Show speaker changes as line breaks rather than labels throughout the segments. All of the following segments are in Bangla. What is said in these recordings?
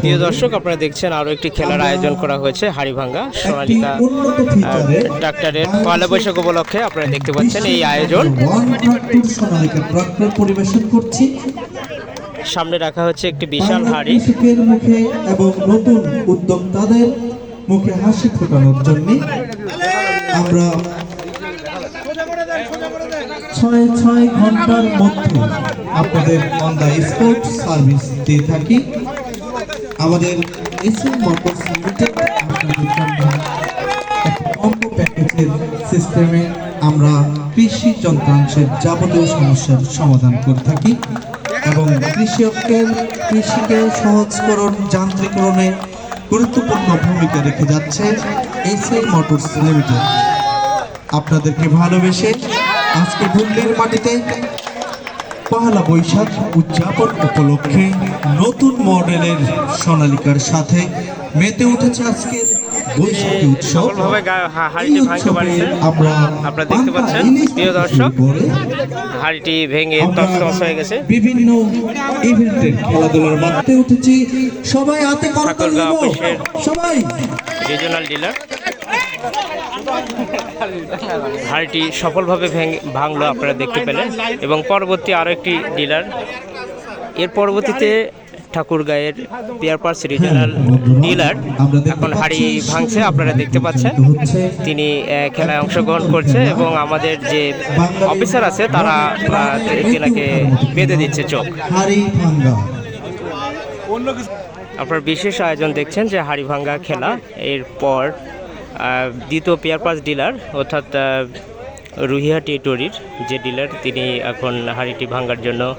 প্রিয় দর্শক আপনারা দেখছেন আরও একটি খেলার আয়োজন করা হয়েছে হাড়িভাঙ্গা। সোনালিকা ডাক্তারের পয়লা বৈশাখ উপলক্ষে আপনারা দেখতে পাচ্ছেন এই আয়োজন।
পরিবেশন করছি।
সামনে রাখা হচ্ছে একটি বিশাল হাড়ি।
মুখে এবং নতুন উদ্যোক্তাদের মুখে হাসি ফোটানোর জন্য আমরা ছয় ছয় ঘণ্টার মধ্যে আপনাদের অন দ্য স্পট সার্ভিস দিয়ে থাকি। আমাদের এসএম মোটরস লিমিটেড প্যাকেজের সিস্টেমে আমরা কৃষি যন্ত্রাংশের যাবতীয় সমস্যার সমাধান করে থাকি এবং কৃষকের কৃষিকে সহজকরণ, যান্ত্রিকরণে গুরুত্বপূর্ণ ভূমিকা রেখে যাচ্ছে এসএম মোটরস লিমিটেড আপনাদেরকে ভালোবেসে আজকে হুগলির মাটিতে পহেলা বৈশাখ উদযাপন উপলক্ষে নতুন মডেলের সোনালিকার সাথে মেতে উঠেছে আজকের বৈশাখী উৎসব।
হাড়িটি ভাঙতে
উৎসবে
পারছে
আমরা
আপনারা দেখতে পাচ্ছেন, প্রিয় দর্শক। হাড়িটি ভেঙে হয়ে গেছে।
বিভিন্ন ইভেন্টের খেলাধুলার মাঠে উঠেছি। সবাই হাতে করতাল সবাই।
রিজনাল ডিলার হাড়িটি সফলভাবে ভেঙে ভাঙলো আপনারা দেখতে পেলেন। এবং পরবর্তী আরও একটি ডিলার। এর পরবর্তীতে ঠাকুরগাঁয়ের পিয়ারপার্স রিজনাল ডিলার এখন হাড়ি ভাঙছে, আপনারা দেখতে পাচ্ছেন। তিনি খেলায় অংশগ্রহণ করছে এবং আমাদের যে অফিসার আছে, তারা তেনাকে বেঁধে দিচ্ছে চোখ। আপনার বিশেষ আয়োজন দেখছেন যে হাড়ি ভাঙ্গা খেলা। এরপর দ্বিতীয় পেয়ার পাস ডিলার অর্থাৎ রুহিয়া টেরিটরির যে ডিলার তিনি এখন হাড়িটি ভাঙ্গার জন্য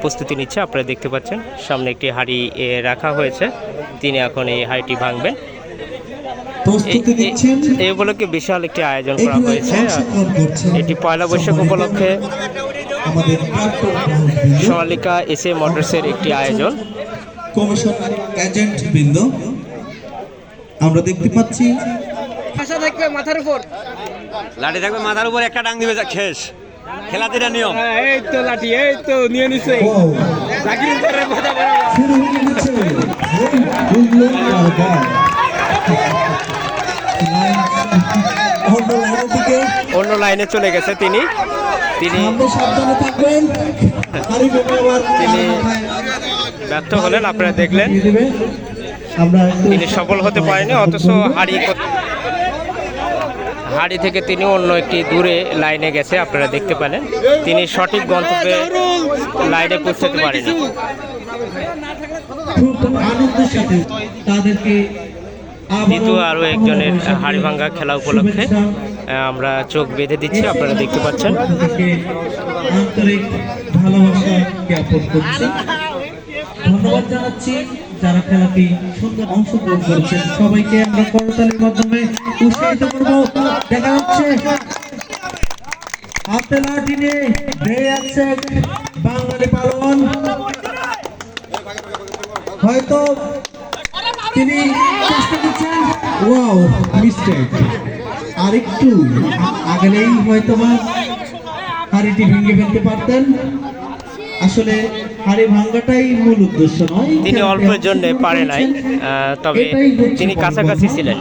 প্রস্তুতি নিচ্ছে। আপনারা দেখতে পাচ্ছেন সামনে একটি হাড়ি রাখা হয়েছে। তিনি এখন এই হাড়িটি ভাঙবেন। এই- উপলক্ষে বিশাল একটি আয়োজন করা হয়েছে। এটি পয়লা বৈশাখ উপলক্ষে সোনালিকা এস এ মোটরসের একটি আয়োজন।
কমিশনার এজেন্ট বৃন্দ আমরা দেখতে পাচ্ছি
আশা থাকবে মাথার উপর।
লাঠি থাকবে মাথার উপর একটা ডাং দিবে যা শেষ। খেলাতে নিয়ম।
হ্যাঁ, এই তো লাঠি এই তো নিয়ে নিছে। জাকির বরাবর
শুরু হয়ে গেছে। কারবার। লাইন- অন্য লাইনের দিকে।
অন্য লাইনে চলে গেছে তিনি।
সাবধানে থাকবেন।
তিনি ব্যর্থ হলেন আপনারা দেখলেন। তিনি সফল হতে পারেনি অথচ হাড়ি হাড়ি থেকে তিনি অন্য একটি দূরে লাইনে গেছে আপনারা দেখতে পেলেন। তিনি সঠিক গন্তব্যে লাইনে পৌঁছতে পারেনি। দ্বিতীয় আরও একজনের হাড়িভাঙ্গা খেলা উপলক্ষে আমরা চোখ বেঁধে দিচ্ছি আপনারা দেখতে পাচ্ছেন।
আন্তরিক ভালোবাসা জ্ঞাপন করছি। ধন্যবাদ জানাচ্ছি। যারা খেলাটি সুন্দর অংশগ্রহণ করেছেন, সবাইকে আমরা করতালির মাধ্যমে উৎসাহিত করব। দেখা যাচ্ছে হাতে লাঠি নিয়ে বাঙালি পালন হয়তো তিনি চেষ্টা করছেন। Wow, mistake. আরেকটু আগেলেই হয়তো বা হাড়িটি ভেঙে ফেলতে পারতেন। আসলে হাড়ি ভাঙ্গাটাই মূল উদ্দেশ্য নয়।
তিনি অল্পের জন্য পারে নাই তবে তিনি কাছাকাছি ছিলেন।